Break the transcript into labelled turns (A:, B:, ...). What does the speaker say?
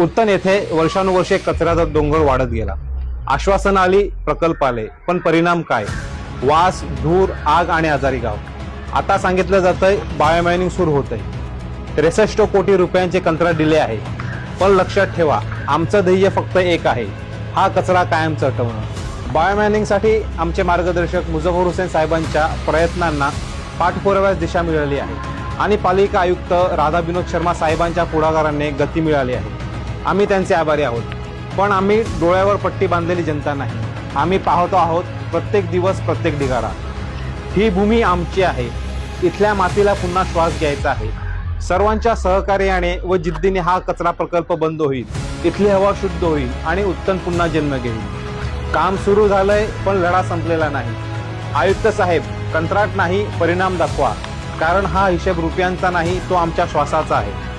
A: उत्तन येथे वर्षानुवर्षे कचऱ्याचा डोंगर वाढत गेला. आश्वासन आली प्रकल्प आले. पण परिणाम काय? वास धूर आग आणि आजारी गाव. आता सांगितलं जातंय बायोमायनिंग सुरू होतंय. त्रेसष्ट कोटी रुपयांचे कंत्राट दिले आहे. पण लक्षात ठेवा आमचं ध्येय फक्त एक आहे. हा कचरा कायम चटवणं बायोमायनिंगसाठी आमचे मार्गदर्शक मुझफ्फर हुसेन साहेबांच्या प्रयत्नांना पाठपुराव्यास दिशा मिळाली आहे. आणि पालिका आयुक्त राधा विनोद शर्मा साहेबांच्या पुढाकाराने गती मिळाली आहे. आम्ही त्यांचे आभारी आहोत. पण आम्ही डोळ्यावर पट्टी बांधलेली जनता नाही. आम्ही पाहतो आहोत प्रत्येक दिवस प्रत्येक ढिगारा. ही भूमी आमची आहे. इथल्या मातीला पुन्हा श्वास घ्यायचा आहे. सर्वांच्या सहकार्याने व जिद्दीने हा कचरा प्रकल्प बंद होईल. इथली हवा शुद्ध होईल आणि उत्तम पुन्हा जन्म घेईल. काम सुरू झालंय पण लढा संपलेला नाही. आयुक्त साहेब कंत्राट नाही परिणाम दाखवा. कारण हा हिशेब रुपयांचा नाही तो आमच्या श्वासाचा आहे.